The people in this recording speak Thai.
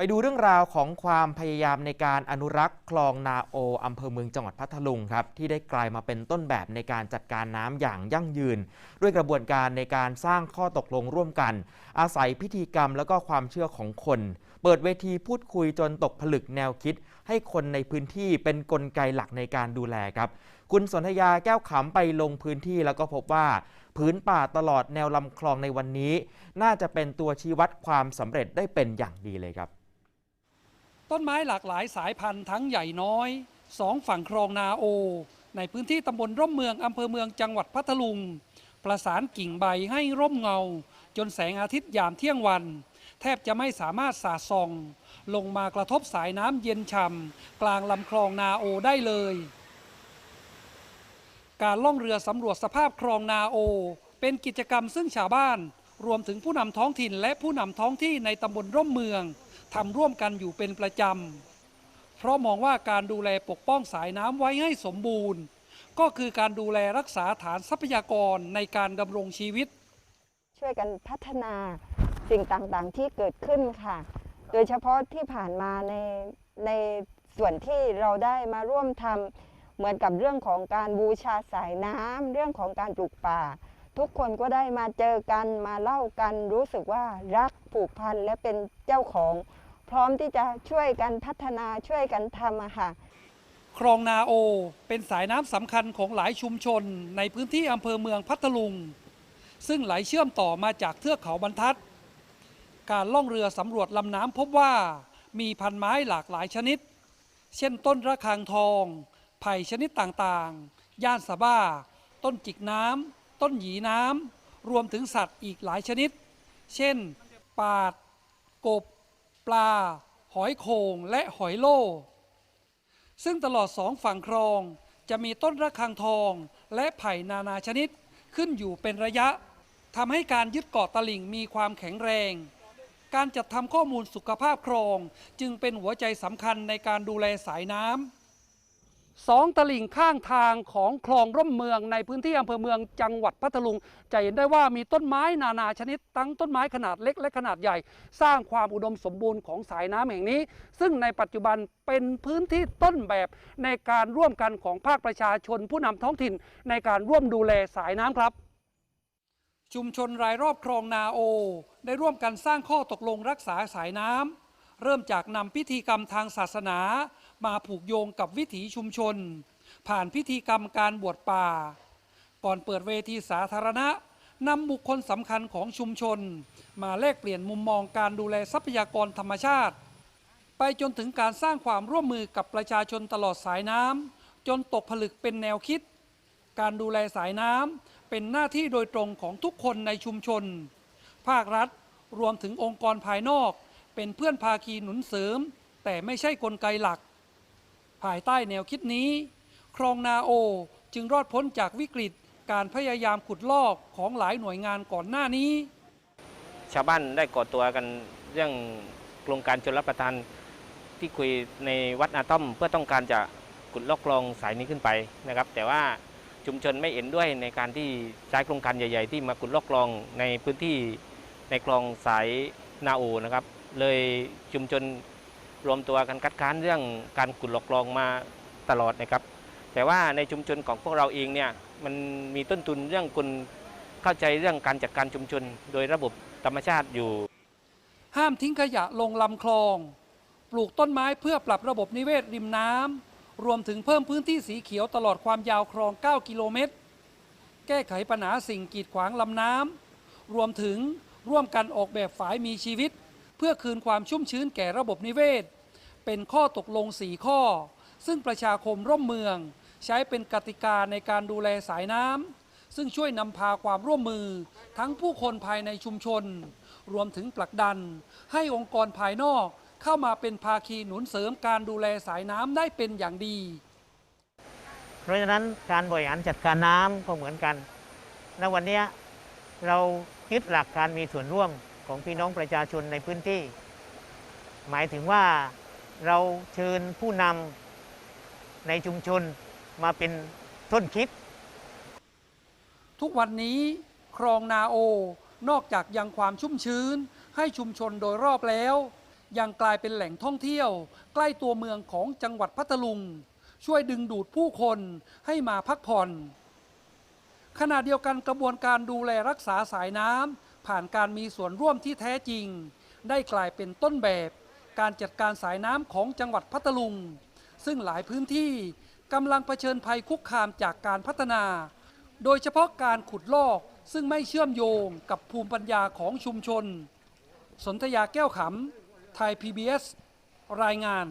ไปดูเรื่องราวของความพยายามในการอนุรักษ์คลองนาโออำเภอเมืองจังหวัดพัทลุงครับที่ได้กลายมาเป็นต้นแบบในการจัดการน้ำอย่างยั่งยืน ด้วยกระบวนการในการสร้างข้อตกลงร่วมกัน อาศัยพิธีกรรมแล้วก็ความเชื่อของคน เปิดเวทีพูดคุยจนตกผลึกแนวคิด ให้คนในพื้นที่เป็นนกลไกหลักในการดูแลครับ คุณสนธยาแก้วขำไปลงพื้นที่แล้วก็พบว่าพื้นป่าตลอดแนวลำคลองในวันนี้ น่าจะเป็นตัวชี้วัดความสำเร็จได้เป็นอย่างดีเลยครับ ต้นไม้หลากหลายสายพันธุ์ทั้งใหญ่น้อยสองฝั่งคลองนาโอ ในพื้นที่ตำบลร่มเมืองอำเภอเมืองจังหวัดพัทลุง ประสานกิ่งใบให้ร่มเงา จนแสงอาทิตย์ยามเที่ยงวัน แทบจะไม่สามารถสาดส่อง ลงมากระทบสายน้ำเย็นฉ่ำกลางลำคลองนาโอได้เลย การล่องเรือสำรวจสภาพคลองนาโอ เป็นกิจกรรมซึ่งชาวบ้าน รวมถึงผู้นำท้องถิ่นและผู้นำท้องที่ในตำบลร่มเมือง ทำร่วมกันอยู่เป็นประจำ เพราะมองว่าการดูแลปกป้องสายน้ำไว้ให้สมบูรณ์ ก็คือการดูแลรักษาฐานทรัพยากรในการดำรงชีวิต ช่วยกันพัฒนาสิ่งต่างๆที่เกิดขึ้นค่ะ โดยเฉพาะที่ผ่านมาในในส่วนที่เราได้มาร่วมทำเหมือนกับเรื่องของการบูชาสายน้ำเรื่องของการปลูกป่า ทุกคนก็ได้มาเจอกันมาเล่ากันรู้สึกว่ารักผูกพันและเป็นเจ้าของ พร้อมที่จะช่วยกันพัฒนาช่วยกันทำอะค่ะ คลองนาโอเป็นสายน้ำสำคัญของหลายชุมชนในพื้นที่อำเภอเมืองพัทลุง ซึ่งไหลเชื่อมต่อมาจากเทือกเขาบรรทัด การล่องเรือสำรวจลำน้ำพบว่ามีพันไม้หลากหลายชนิด เช่นต้นระฆังทอง ไผ่ชนิดต่างๆ ย่านสะบ้า ต้นจิกน้ำ ต้นหยีน้ำ รวมถึงสัตว์อีกหลายชนิด เช่น ปาด กบ ปลา หอยโขงและหอยโล่ซึ่งตลอดสองฝั่งคลองจะมีต้นระฆังทองและไผ่นานาชนิดขึ้นอยู่เป็นระยะทำให้การยึดเกาะตลิ่งมีความแข็งแรง การจัดทำข้อมูลสุขภาพคลองจึงเป็นหัวใจสำคัญในการดูแลสายน้ำ สองตลิ่งข้างทางของคลองร่มเมืองในพื้นที่อำเภอเมืองจังหวัดพัทลุง จะเห็นได้ว่ามีต้นไม้นานาชนิดทั้งต้นไม้ขนาดเล็กและขนาดใหญ่ สร้างความอุดมสมบูรณ์ของสายน้ำแห่งนี้ ซึ่งในปัจจุบันเป็นพื้นที่ต้นแบบในการร่วมกันของภาคประชาชนผู้นำท้องถิ่น ในการร่วมดูแลสายน้ำครับชุมชนรายรอบคลองนาโอ ได้ร่วมกันสร้างข้อตกลงรักษาสายน้ำ เริ่มจากนำพิธีกรรมทางศาสนา มาผูกโยงกับวิถีชุมชน ผ่านพิธีกรรมการบวชป่า ก่อนเปิดเวทีสาธารณะนำบุคคลสำคัญของชุมชน มาแลกเปลี่ยนมุมมองการดูแลทรัพยากรธรรมชาติ ไปจนถึงการสร้างความร่วมมือกับประชาชนตลอดสายน้ำจนตกผลึกเป็นแนวคิด การดูแลสายน้ำเป็นหน้าที่โดยตรงของทุกคนในชุมชน ภาครัฐรวมถึงองค์กรภายนอก เป็นเพื่อนภาคีหนุนเสริม แต่ไม่ใช่กลไกหลัก ภายใต้แนวคิดนี้คลองนาโอจึงรอดพ้นจากวิกฤตการพยายามขุดลอกของหลายหน่วยงานก่อนหน้านี้ ชาวบ้านได้ก่อตัวกันเรื่องโครงการชนรับประทานที่คุยในวัดนาต้อมเพื่อต้องการจะขุดลอกคลองสายนี้ขึ้นไปนะครับ แต่ว่าชุมชนไม่เห็นด้วยในการที่ใช้โครงการใหญ่ ๆ ที่มาขุดลอกคลองในพื้นที่ในคลองสายนาโอนะครับ เลยชุมชนรวมตัวกันคัดค้านเรื่องการขุดหลอกลองมาตลอดนะครับ แต่ว่าในชุมชนของพวกเราเองเนี่ยมันมีต้นทุนเรื่องคนเข้าใจเรื่องการจัดการชุมชน โดยระบบธรรมชาติอยู่ ห้ามทิ้งขยะลงลำคลอง ปลูกต้นไม้เพื่อปรับระบบนิเวศริมน้ำรวมถึงเพิ่มพื้นที่สีเขียวตลอดความยาวคลอง 9 กิโลเมตร แก้ไขปัญหาสิ่งกีดขวางลำน้ำรวมถึงร่วมกันออกแบบฝายมีชีวิต เพื่อคืนความชุ่มชื้นแก่ระบบนิเวศ เป็นข้อตกลง 4 ข้อ ซึ่งประชาคมร่มเมือง ใช้เป็นกติกาในการดูแลสายน้ำซึ่งช่วยนำพาความร่วมมือ ทั้งผู้คนภายในชุมชน รวมถึงผลักดัน ให้องค์กรภายนอกเข้ามาเป็นภาคีหนุนเสริมการดูแลสายน้ำได้เป็นอย่างดี เพราะฉะนั้นการบริหารจัดการน้ำก็เหมือนกัน และวันนี้เรายึดหลักการมีส่วนร่วม ของพี่น้องประชาชนในพื้นที่ หมายถึงว่าเราเชิญผู้นำในชุมชนมาเป็นต้นคิด ทุกวันนี้คลองนาโอนอกจากยังความชุ่มชื้น ให้ชุมชนโดยรอบแล้ว ยังกลายเป็นแหล่งท่องเที่ยว ใกล้ตัวเมืองของจังหวัดพัทลุง ช่วยดึงดูดผู้คนให้มาพักผ่อนขณะเดียวกันกระบวนการดูแลรักษาสายน้ำ ผ่านการมีส่วนร่วมที่แท้จริง ได้กลายเป็นต้นแบบ การจัดการสายน้ำของจังหวัดพัทลุง ซึ่งหลายพื้นที่กำลังเผชิญภัยคุกคามจากการพัฒนา โดยเฉพาะการขุดลอกซึ่งไม่เชื่อมโยงกับภูมิปัญญาของชุมชน สนธยาแก้วขำไทย PBS รายงาน